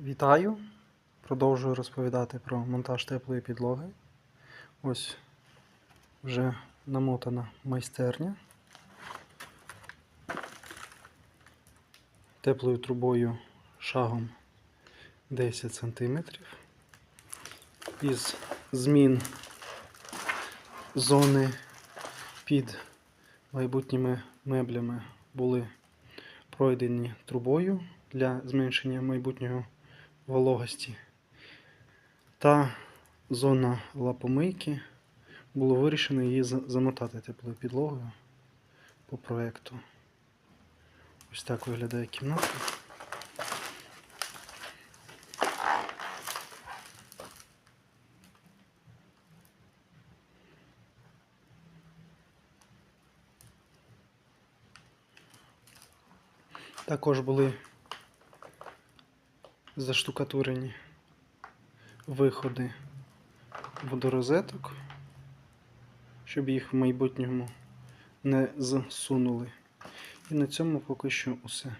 Вітаю! Продовжую розповідати про монтаж теплої підлоги. Ось вже намотана майстерня. Теплою трубою шагом 10 см. Із змін зони під майбутніми меблями були пройдені трубою для зменшення майбутнього вологості. Та зона лапомийки було вирішено її замотати теплою підлогою по проекту. Ось так виглядає кімната. Також були заштукатурені виходи водорозеток, щоб їх в майбутньому не засунули. І на цьому поки що усе.